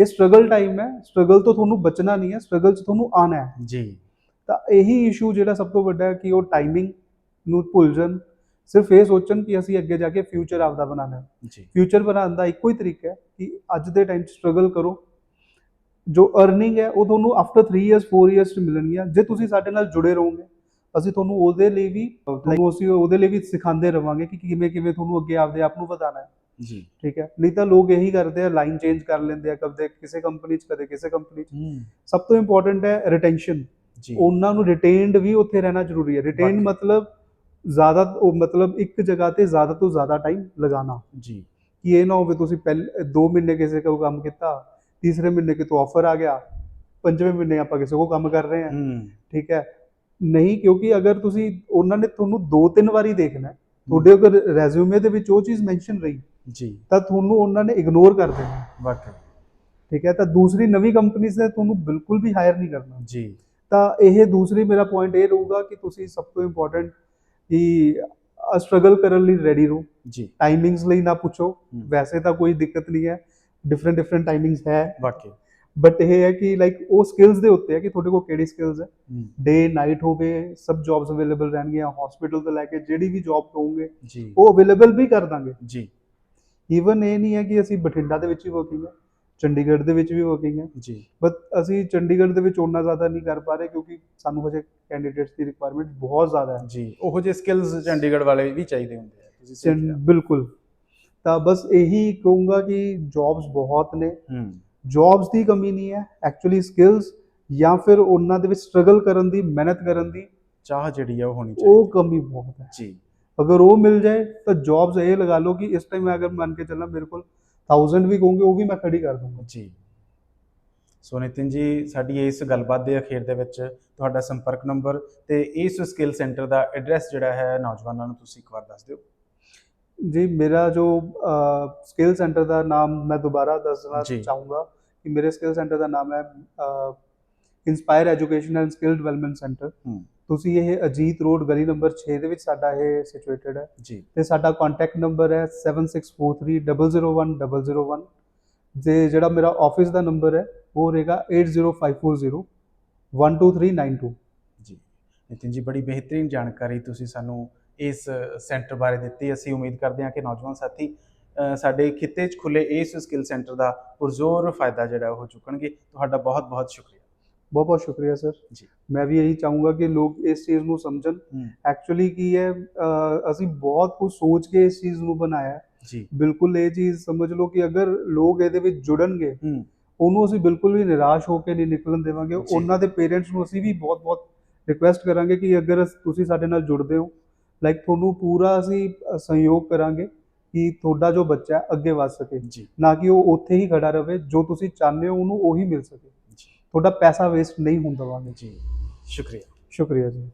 ਇਹ ਸਟਰਗਲ ਟਾਈਮ ਹੈ ਸਟਰਗਲ ਤੋਂ ਤੁਹਾਨੂੰ ਬਚਣਾ ਨਹੀਂ ਹੈ ਸਟਰਗਲ 'ਚ ਤੁਹਾਨੂੰ ਆਣਾ ਹੈ। ਜੀ। ਤਾਂ ਇਹੀ ਇਸ਼ੂ ਜਿਹੜਾ ਸਭ ਤੋਂ ਵੱਡਾ ਹੈ ਕਿ ਉਹ ਟਾਈਮਿੰਗ ਨੂੰ ਭੁੱਲ ਜਾਣ। ਸਿਰਫ ਇਹ ਸੋਚਣ ਕਿ ਅਸੀਂ ਅੱਗੇ ਜਾ ਕੇ ਫਿਊਚਰ ਆਪਦਾ ਬਣਾਉਣਾ ਹੈ। ਜੀ। ਫਿਊਚਰ ਬਣਾਉਣ ਦਾ ਇੱਕੋ ਹੀ ਤਰੀਕਾ ਹੈ ਕਿ ਅੱਜ ਦੇ ਟਾਈਮ 'ਚ ਸਟਰਗਲ ਕਰੋ। ਜੋ ਅਰਨਿੰਗ ਹੈ ਉਹ ਤੁਹਾਨੂੰ ਆਫਟਰ 3 ਇਅਰਸ 4 ਇਅਰਸ 'ਚ ਮਿਲਣਗੀਆਂ। ਜੇ ਤੁਸੀਂ ਸਾਡੇ ਨਾਲ ਜੁੜੇ ਰਹੋਗੇ ਅਸੀਂ ਤੁਹਾਨੂੰ ਉਹਦੇ ਲਈ ਵੀ ਤੁਹਾਨੂੰ ਅਸੀਂ ਉਹਦੇ ਲਈ ਵੀ ਸਿਖਾਉਂਦੇ ਰਵਾਂਗੇ ਕਿ ਕਿਵੇਂ ਕਿਵੇਂ ਤੁਹਾਨੂੰ ਅੱਗੇ ਆਪਦੇ ਆਪ ਨੂੰ ਵਧਾਉਣਾ ਹੈ। ਜੀ। ਠੀਕ ਹੈ? ਨਹੀਂ ਤਾਂ ਲੋਕ ਇਹੀ ਕਰਦੇ ਆ ਲਾਈਨ ਚੇਂਜ ਕਰ ਲੈਂਦੇ ਆ ਕਦੇ ਕਿਸੇ ਕੰਪਨੀ 'ਚ ਕਦੇ ਕਿਸੇ ਕੰਪਨੀ 'ਚ। ਸਭ ਤੋਂ ਇੰਪੋਰਟੈਂਟ ਹੈ ਰਿਟੈਂਸ਼ਨ ਜੀ। ਉਹਨਾਂ ਨੂੰ ਰਿਟੇਨਡ ਵੀ ਉੱਥੇ ਰਹਿਣਾ ਜ਼ਰੂਰੀ ਹੈ। ਰਿਟੇਨ। ਮਤਲਬ ਜ਼ਿਆਦਾ ਉਹ ਮਤਲਬ ਇੱਕ ਜਗ੍ਹਾ ਤੇ ਜ਼ਿਆਦਾ ਤੋਂ ਜ਼ਿਆਦਾ ਟਾਈਮ ਲਗਾਉਣਾ। ਜੀ। ਕਿ ਇਹ ਨਾ ਹੋਵੇ ਤੁਸੀਂ ਪਹਿਲੇ 2 ਮਹੀਨੇ ਕਿਸੇ ਕੋਲ ਕੰਮ ਕੀਤਾ ਤੀਸਰੇ ਮਹੀਨੇ ਕਿਤੋਂ ਆਫਰ ਆ ਗਿਆ ਪੰਜਵੇਂ ਮਹੀਨੇ ਆਪਾਂ ਕਿਸੇ ਕੋਲ ਕੰਮ ਕਰ ਰਹੇ ਹਾਂ। ਠੀਕ ਹੈ? ਨਹੀਂ ਕਿਉਂਕਿ ਅਗਰ ਤੁਸੀਂ ਉਹਨਾਂ ਨੇ ਤੁਹਾਨੂੰ ਦੋ ਤਿੰਨ ਵਾਰੀ ਦੇਖਣਾ ਤੁਹਾਡੇ ਅਗਰ ਰੈਜ਼ਿਊਮੇ ਦੇ ਵਿੱਚ ਉਹ ਚੀਜ਼ ਮੈਂਸ਼ਨ ਰਹੀ ਜੀ। ਤਾਂ ਤੁਹਾਨੂੰ ਉਹਨਾਂ ਨੇ ਇਗਨੋਰ ਕਰ ਦੇਣਾ। ਵਾਕਈ। ਠੀਕ ਹੈ ਤਾਂ ਦੂਸਰੀ ਨਵੀਂ ਕੰਪਨੀਆਂ ਨੇ ਤੁਹਾਨੂੰ ਬਿਲਕੁਲ ਵੀ ਹਾਇਰ ਨਹੀਂ ਕਰਨਾ। ਜੀ। ਤਾਂ ਇਹ ਦੂਸਰੀ ਮੇਰਾ ਪੁਆਇੰਟ ਇਹ ਰਹੂਗਾ ਕਿ ਤੁਸੀਂ ਸਭ ਤੋਂ ਇੰਪੋਰਟੈਂਟ ਕਿ ਸਟਰਗਲ ਕਰਨ ਲਈ ਰੈਡੀ ਰਹੋ। ਜੀ। ਟਾਈਮਿੰਗਸ ਲਈ ਨਾ ਪੁੱਛੋ। ਵੈਸੇ ਤਾਂ ਕੋਈ ਦਿੱਕਤ ਨਹੀਂ ਹੈ। ਡਿਫਰੈਂਟ ਡਿਫਰੈਂਟ ਟਾਈਮਿੰਗਸ ਹੈ। ਵਾਕਈ। ਬਟ ਇਹ ਹੈ ਕਿ ਲਾਈਕ ਉਹ ਸਕਿੱਲਸ ਦੇ ਉੱਤੇ ਹੈ ਕਿ ਤੁਹਾਡੇ ਕੋਲ ਕਿਹੜੀ ਸਕਿੱਲਸ ਹੈ। ਡੇ ਨਾਈਟ ਹੋਵੇ ਸਭ ਜੌਬਸ ਅਵੇਲੇਬਲ ਰਹਿਣਗੀਆਂ। ਹਸਪੀਟਲ ਤੋਂ ਲੈ ਕੇ ਜਿਹੜੀ ਵੀ ਜੌਬ ਕਹੋਗੇ ਉਹ ਅਵੇਲੇਬਲ ਵੀ ਕਰ ਦਾਂਗੇ। ਜੀ। ਈਵਨ ਇਹ ਨਹੀਂ ਹੈ ਕਿ ਅਸੀਂ ਬਠਿੰਡਾ ਦੇ ਵਿੱਚ ਹੀ ਵਰਕਿੰਗ ਹੈ ਚੰਡੀਗੜ੍ਹ ਦੇ ਵਿੱਚ ਵੀ ਵਰਕਿੰਗ ਹੈ। ਜੀ। ਬਟ ਅਸੀਂ ਚੰਡੀਗੜ੍ਹ ਦੇ ਵਿੱਚ ਓਨਾ ਜ਼ਿਆਦਾ ਨਹੀਂ ਕਰ ਪਾ ਰਹੇ ਕਿਉਂਕਿ ਸਾਨੂੰ ਹਜੇ ਕੈਂਡੀਡੇਟਸ ਦੀ ਰਿਕੁਆਇਰਮੈਂਟ ਬਹੁਤ ਜ਼ਿਆਦਾ ਹੈ। ਜੀ ਉਹੋ ਜਿਹੇ ਸਕਿੱਲਸ ਚੰਡੀਗੜ੍ਹ ਵਾਲੇ ਵੀ ਚਾਹੀਦੇ ਹੁੰਦੇ ਆ ਤੁਸੀਂ। ਬਿਲਕੁਲ। ਤਾਂ ਬਸ ਇਹੀ ਕਹੂੰਗਾ ਕਿ ਜੌਬਸ ਬਹੁਤ ਨੇ। ਹੂੰ। ਜੌਬਸ ਦੀ ਕਮੀ ਨਹੀਂ ਹੈ ਐਕਚੁਅਲੀ ਸਕਿੱਲਸ ਜਾਂ ਫਿਰ ਉਹਨਾਂ ਦੇ ਵਿੱਚ ਸਟਰਗਲ ਕਰਨ ਦੀ ਮਿਹਨਤ ਕਰਨ ਦੀ ਚਾਹ ਜਿਹੜੀ ਆ ਉਹ ਹੋਣੀ ਉਹ ਚਾਹੀਦੀ। ਕਮੀ ਬਹੁਤ ਹੈ। ਜੀ। ਅਗਰ ਉਹ ਮਿਲ ਜਾਏ ਤਾਂ ਜੌਬਸ ਇਹ ਲਗਾ ਲਓ ਕਿ ਇਸ ਟਾਈਮ ਅਗਰ ਮੰਨ ਕੇ ਚੱਲਾਂ ਮੇਰੇ ਕੋਲ 1000 ਵੀ ਕਹੋਗੇ ਉਹ ਵੀ ਮੈਂ ਖੜੀ ਕਰ ਦੂੰਗਾ। ਜੀ। ਸੋ ਨਿਤਿਨ ਜੀ ਸਾਡੀ ਇਸ ਗੱਲਬਾਤ ਦੇ ਅਖੀਰ ਦੇ ਵਿੱਚ ਤੁਹਾਡਾ ਸੰਪਰਕ ਨੰਬਰ ਤੇ ਇਸ ਸਕਿੱਲ ਸੈਂਟਰ ਦਾ ਐਡਰੈਸ ਜਿਹੜਾ ਹੈ ਨੌਜਵਾਨਾਂ ਨੂੰ ਤੁਸੀਂ ਇੱਕ ਵਾਰ ਦੱਸ ਦਿਓ। ਜੀ ਮੇਰਾ ਜੋ ਸਕਿੱਲ ਸੈਂਟਰ ਦਾ ਨਾਮ ਮੈਂ ਦੁਬਾਰਾ ਦੱਸਣਾ। ਚਾਹੂੰਗਾ ਕਿ ਮੇਰੇ ਸਕਿੱਲ ਸੈਂਟਰ ਦਾ ਨਾਮ ਹੈ inspire education and skill development centre ਤੁਸੀਂ ਇਹ ਅਜੀਤ ਰੋਡ ਗਲੀ ਨੰਬਰ 6 ਦੇ ਵਿੱਚ ਸਾਡਾ ਇਹ ਸਿਚੁਏਟਡ ਹੈ। ਜੀ। ਤੇ ਸਾਡਾ ਕੰਟੈਕਟ ਨੰਬਰ ਹੈ 7643001001 ਜੇ ਜਿਹੜਾ ਮੇਰਾ ਆਫਿਸ ਦਾ ਨੰਬਰ ਹੈ ਉਹ ਰਹੇਗਾ 80540 12392 ਜੀ। ਨਿਤਿਨ ਜੀ ਬੜੀ ਬਿਹਤਰੀਨ ਜਾਣਕਾਰੀ ਤੁਸੀਂ ਸਾਨੂੰ ਇਸ ਸੈਂਟਰ ਬਾਰੇ ਦਿੱਤੀ। ਅਸੀਂ ਉਮੀਦ ਕਰਦੇ ਹਾਂ ਕਿ ਨੌਜਵਾਨ ਸਾਥੀ ਸਾਡੇ ਖਿੱਤੇ 'ਚ ਖੁੱਲੇ ਇਸ ਸਕਿੱਲ ਸੈਂਟਰ ਦਾ ਪੁਰਜ਼ੋਰ ਫਾਇਦਾ ਜਿਹੜਾ ਉਹ ਚੁੱਕਣਗੇ। ਤੁਹਾਡਾ ਬਹੁਤ ਬਹੁਤ ਸ਼ੁਕਰੀਆ। ਬਹੁਤ ਬਹੁਤ ਸ਼ੁਕਰੀਆ ਸਰ। ਜੀ। ਮੈਂ ਵੀ ਇਹੀ ਚਾਹੂੰਗਾ ਕਿ ਲੋਕ ਇਸ ਚੀਜ਼ ਨੂੰ ਸਮਝਣ। ਐਕਚੁਅਲੀ ਕੀ ਹੈ ਅਸੀਂ ਬਹੁਤ ਕੁਝ ਸੋਚ ਕੇ ਇਸ ਚੀਜ਼ ਨੂੰ ਬਣਾਇਆ। ਜੀ। ਬਿਲਕੁਲ ਇਹ ਚੀਜ਼ ਸਮਝ ਲਓ ਕਿ ਅਗਰ ਲੋਕ ਇਹਦੇ ਵਿੱਚ ਜੁੜਨਗੇ ਉਹਨੂੰ ਅਸੀਂ ਬਿਲਕੁਲ ਵੀ ਨਿਰਾਸ਼ ਹੋ ਕੇ ਨਹੀਂ ਨਿਕਲਣ ਦੇਵਾਂਗੇ। ਉਹਨਾਂ ਦੇ ਪੇਰੈਂਟਸ ਨੂੰ ਅਸੀਂ ਵੀ ਬਹੁਤ-ਬਹੁਤ ਰਿਕੁਐਸਟ ਕਰਾਂਗੇ ਕਿ ਅਗਰ ਤੁਸੀਂ ਸਾਡੇ ਨਾਲ ਜੁੜਦੇ ਹੋ ਲਾਈਕ ਤੁਹਾਨੂੰ ਪੂਰਾ ਅਸੀਂ ਸਹਿਯੋਗ ਕਰਾਂਗੇ ਕਿ ਤੁਹਾਡਾ ਜੋ ਬੱਚਾ ਅੱਗੇ ਵਧ ਸਕੇ। ਨਾ ਕਿ ਉਹ ਉੱਥੇ ਹੀ ਖੜਾ ਰਵੇ ਜੋ ਤੁਸੀਂ ਚਾਹੁੰਦੇ ਹੋ ਉਹਨੂੰ ਉਹੀ ਮਿਲ ਸਕੇ। ਤੁਹਾਡਾ ਪੈਸਾ ਵੇਸਟ ਨਹੀਂ ਹੋਣ ਦੇਵਾਂਗੇ। ਜੀ ਸ਼ੁਕਰੀਆ। ਸ਼ੁਕਰੀਆ ਜੀ।